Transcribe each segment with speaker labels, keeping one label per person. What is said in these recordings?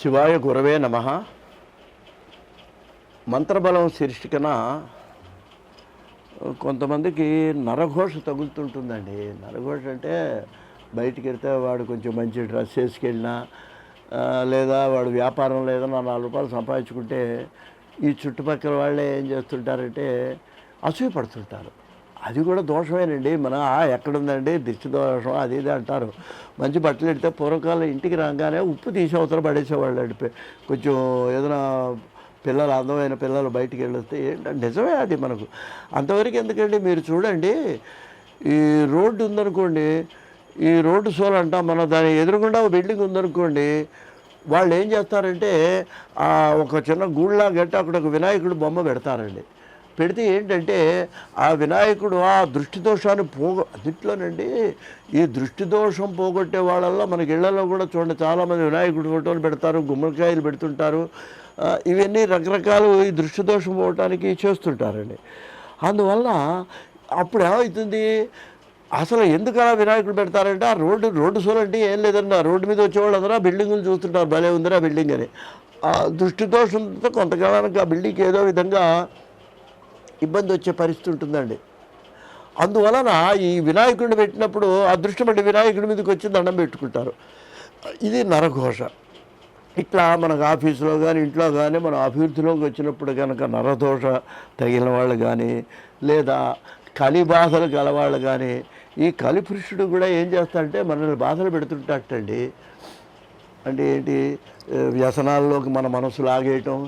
Speaker 1: శివాయ గురవే నమ. మంత్రబలం శీర్షికన కొంతమందికి నరఘోష తగులుతుంటుందండి. నరఘోష అంటే బయటికి వెళ్తే వాడు కొంచెం మంచి డ్రెస్ వేసుకెళ్ళినా లేదా వాడు వ్యాపారంలో ఏదైనా నాలుగు రూపాయలు సంపాదించుకుంటే ఈ చుట్టుపక్కల వాళ్ళే ఏం చేస్తుంటారంటే అసూయ పడుతుంటారు. అది కూడా దోషమేనండి. మన ఎక్కడుందండి? దిష్టి దోషం అది ఇది అంటారు. మంచి బట్టలు పెడితే పూర్వకాలం ఇంటికి రాగానే ఉప్పు తీసి అవతల పడేసేవాళ్ళు అండి. కొంచెం ఏదైనా పిల్లలు అందమైన పిల్లలు బయటికి వెళ్ళొస్తే ఏంటంటే నిజమే అది మనకు. అంతవరకు ఎందుకండి? మీరు చూడండి ఈ రోడ్డు ఉందనుకోండి ఈ రోడ్డు సోల్ అంటాం మనం దాని ఎదురుగుండా ఒక బిల్డింగ్ ఉందనుకోండి వాళ్ళు ఏం చేస్తారంటే ఒక చిన్న గూళ్ళ గట్టి అక్కడ ఒక వినాయకుడు బొమ్మ పెడతారండి. పెడితే ఏంటంటే ఆ వినాయకుడు ఆ దృష్టి దోషాన్ని పోగ అదిట్లోనండి ఈ దృష్టి దోషం పోగొట్టే వాళ్ళల్లో మనకి ఇళ్ళలో కూడా చూడండి చాలామంది వినాయకుడు ఫోటోలు పెడతారు గుమ్మడికాయలు పెడుతుంటారు. ఇవన్నీ రకరకాలు ఈ దృష్టి దోషం పోవటానికి చేస్తుంటారండి. అందువల్ల అప్పుడు ఏమవుతుంది అసలు ఎందుకు అలా వినాయకుడు పెడతారంటే ఆ రోడ్డు రోడ్డు సోలంటే ఏం లేదండి. ఆ రోడ్డు మీద వచ్చేవాళ్ళు అందరూ ఆ బిల్డింగులు చూస్తుంటారు. భలే ఉందిరా బిల్డింగ్ అని. ఆ దృష్టి దోషంతో కొంతకాలానికి ఆ బిల్డింగ్కి ఏదో విధంగా ఇబ్బంది వచ్చే పరిస్థితి ఉంటుందండి. అందువలన ఈ వినాయకుడిని పెట్టినప్పుడు అదృష్టపడి వినాయకుడి మీదకి వచ్చి దండం పెట్టుకుంటారు. ఇది నరఘోష. ఇట్లా మనకు ఆఫీసులో కానీ ఇంట్లో కానీ మన అభివృద్ధిలోకి వచ్చినప్పుడు కనుక నరదోష తగిలిన వాళ్ళు కానీ లేదా కలి బాధలు గలవాళ్ళు కానీ ఈ కలి పురుషుడు కూడా ఏం చేస్తాడంటే మనల్ని బాధలు పెడుతుంటాటండి అంటే ఏంటి? వ్యసనాల్లోకి మన మనసు లాగేయటం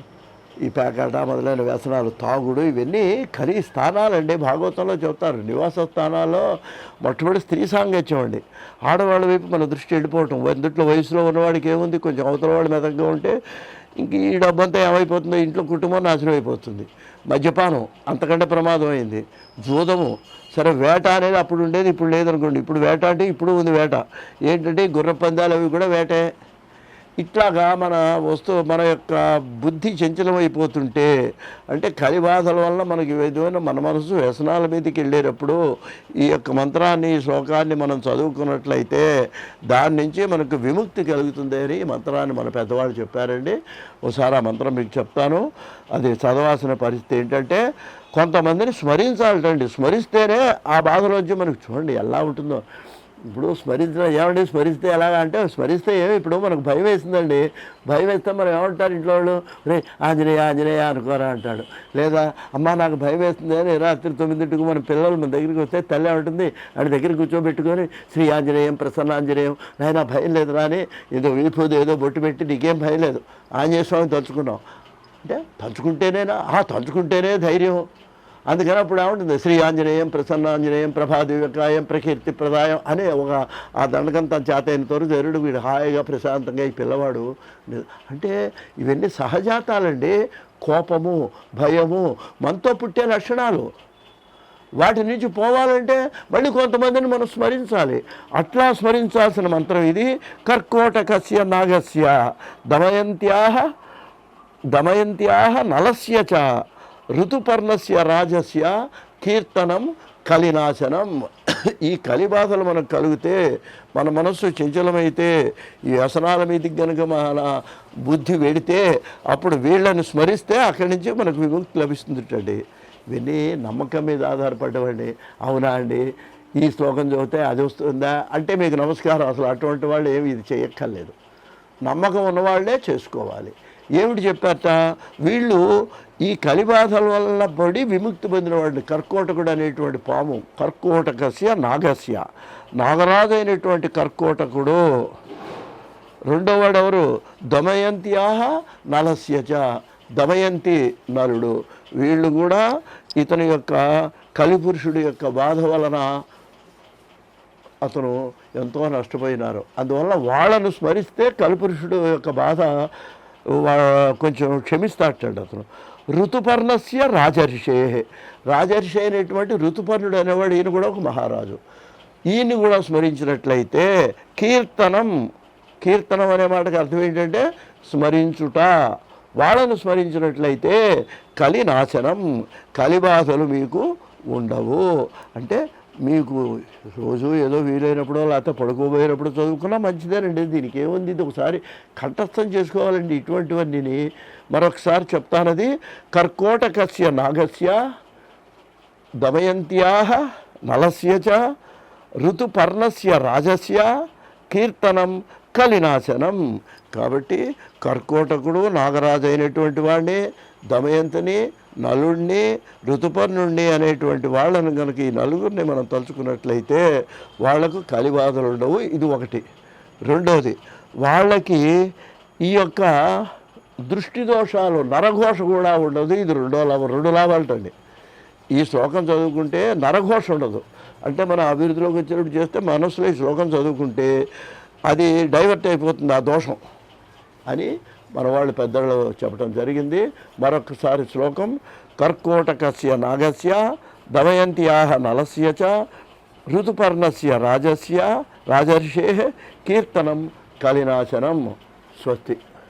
Speaker 1: ఈ పేకాట మొదలైన వ్యసనాలు తాగుడు ఇవన్నీ ఖరీ స్థానాలండి. భాగవతంలో చెప్తారు నివాస స్థానాల్లో మొట్టమొదటి స్త్రీ సాంగత్యం అండి. ఆడవాళ్ళ వైపు మన దృష్టి వెళ్ళిపోవటం. వందుట్లో వయసులో ఉన్నవాడికి ఏముంది? కొంచెం అవతల వాడు మెదగ్గా ఉంటే ఇంక ఈ డబ్బంతా ఏమైపోతుందో? ఇంట్లో కుటుంబం నాశనం అయిపోతుంది. మద్యపానం అంతకంటే ప్రమాదం అయింది. జూదము సరే వేట అనేది అప్పుడు ఉండేది ఇప్పుడు లేదనుకోండి. ఇప్పుడు వేట అంటే ఇప్పుడు ఉంది వేట. ఏంటంటే గుర్ర పందాలు అవి కూడా వేటే. ఇట్లాగా మన వస్తువు మన యొక్క బుద్ధి చంచలమైపోతుంటే అంటే కలిబాధల వల్ల మనకి విధమైన మన మనసు వ్యసనాల మీదకి వెళ్ళేటప్పుడు ఈ యొక్క మంత్రాన్ని ఈ శ్లోకాన్ని మనం చదువుకున్నట్లయితే దాని నుంచి మనకు విముక్తి కలుగుతుంది అని ఈ మంత్రాన్ని మన పెద్దవాళ్ళు చెప్పారండి. ఒకసారి ఆ మంత్రం మీకు చెప్తాను. అది చదవాల్సిన పరిస్థితి ఏంటంటే కొంతమందిని స్మరించాలటండి. స్మరిస్తేనే ఆ బాధలోంచి మనకు చూడండి ఎలా ఉంటుందో. ఇప్పుడు స్మరించడం ఏమండి? స్మరిస్తే ఎలాగ అంటే స్మరిస్తే ఏమి? ఇప్పుడు మనకు భయం వేసిందండి. భయం వేస్తే మనం ఏమంటారు ఇంట్లో వాళ్ళు? రే ఆంజనేయ ఆంజనేయ అనుకోరా అంటాడు. లేదా అమ్మ నాకు భయం వేస్తుంది అని రాత్రి తొమ్మిదింటికి మన పిల్లలు మన దగ్గరికి వస్తే తల్లి ఉంటుంది ఆడి దగ్గర కూర్చోబెట్టుకొని శ్రీ ఆంజనేయం ప్రసన్న ఆంజనేయం నాయన భయం లేదురా అని ఏదో విడిపోదు ఏదో బొట్టు పెట్టి నీకేం భయం లేదు. ఆంజనేయ స్వామి తలుచుకున్నాం. అంటే తలుచుకుంటేనేనా? ఆ తలుచుకుంటేనే ధైర్యం. అందుకని అప్పుడు ఏముంటుంది? శ్రీ ఆంజనేయం ప్రసన్నాంజనేయం ప్రభాదివ్యకాయం ప్రకీర్తి ప్రదాయం అనే ఒక ఆ దండకంతా చేతైన తోరు జరుడు వీడు హాయిగా ప్రశాంతంగా ఈ పిల్లవాడు అంటే ఇవన్నీ సహజాతాలండి. కోపము భయము మనతో పుట్టే లక్షణాలు. వాటి నుంచి పోవాలంటే మళ్ళీ కొంతమందిని మనం స్మరించాలి. అట్లా స్మరించాల్సిన మంత్రం ఇది కర్కోటకస్య నాగస్య దమయంత్యా దమయంత్యాహ నలస్య చ. ఋతుపర్ణస్య రాజస్య కీర్తనం కలినాశనం. ఈ కలి బాధలు మనకు కలిగితే మన మనస్సు చంచలమైతే ఈ వ్యసనాల మీదకి కనుక మన బుద్ధి వెడితే అప్పుడు వీళ్ళని స్మరిస్తే అక్కడి నుంచి మనకు విముక్తి లభిస్తుందండి ఇవన్నీ నమ్మకం మీద ఆధారపడ్డవండి అవునా అండి? ఈ శ్లోకం చదివితే అది వస్తుందా? అంటే మీకు నమస్కారం. అసలు అటువంటి వాళ్ళు ఏమి ఇది చేయక్కర్లేదు. నమ్మకం ఉన్నవాళ్ళే చేసుకోవాలి. ఏమిటి చెప్పారట? వీళ్ళు ఈ కలిబాధల వల్ల పడి విముక్తి పొందిన వాడిని కర్కోటకుడు అనేటువంటి పాము కర్కోటకస్య నాగస్య. నాగరాజు అయినటువంటి కర్కోటకుడు. రెండోవాడు ఎవరు ఆహ నలస్యచ. దమయంతి నలుడు వీళ్ళు కూడా ఇతని యొక్క కలిపురుషుడి యొక్క బాధ వలన అతను ఎంతో నష్టపోయినారు. అందువల్ల వాళ్ళను స్మరిస్తే కలిపురుషుడు యొక్క బాధ కొంచెం క్షమిస్తాడు అతను. ఋతుపర్ణస్య రాజర్షే. రాజర్షి అయినటువంటి ఋతుపర్ణుడు అనేవాడు ఈయన కూడా ఒక మహారాజు. ఈయన్ని కూడా స్మరించినట్లయితే కీర్తనం కీర్తనం అనే మాటకు అర్థం ఏంటంటే స్మరించుట. వాళ్ళను స్మరించినట్లయితే కలి నాశనం మీకు ఉండవు. అంటే మీకు రోజు ఏదో వీలైనప్పుడు లేకపోతే పడుకోబోయినప్పుడు చదువుకున్నా మంచిదేనండి. దీనికి ఏముంది? ఇది ఒకసారి కంఠస్థం చేసుకోవాలండి ఇటువంటివన్నీ మరొకసారి చెప్తానది కర్కోటకస్య నాగస్య దమయంత్యా నలస్య చ ఋతుపర్ణస్య రాజస్య కీర్తనం కలినాశనం. కాబట్టి కర్కోటకుడు నాగరాజు అయినటువంటి వాడిని దమయంతిని నలుడిని ఋతుపర్ణుణ్ణి అనేటువంటి వాళ్ళని కనుక ఈ నలుగురిని మనం తలుచుకున్నట్లయితే వాళ్ళకు కలిబాధలు ఉండవు. ఇది ఒకటి. రెండవది వాళ్ళకి ఈ యొక్క దృష్టి దోషాలు నరఘోష కూడా ఉండదు. ఇది రెండో లాభం రెండు లాభాలటండి ఈ శ్లోకం చదువుకుంటే నరఘోష ఉండదు. అంటే మనం అభివృద్ధిలోకి వచ్చినట్టు చేస్తే మనసులో ఈ శ్లోకం చదువుకుంటే అది డైవర్ట్ అయిపోతుంది ఆ దోషం అని మన వాళ్ళు పెద్దలు చెప్పడం జరిగింది. మరొకసారి శ్లోకం కర్కోటకస్య నాగస్య దమయంత్యాహ నలస్య చ ఋతుపర్ణస్య రాజస్య రాజర్షే కీర్తనం కలినాశనం స్వస్తి.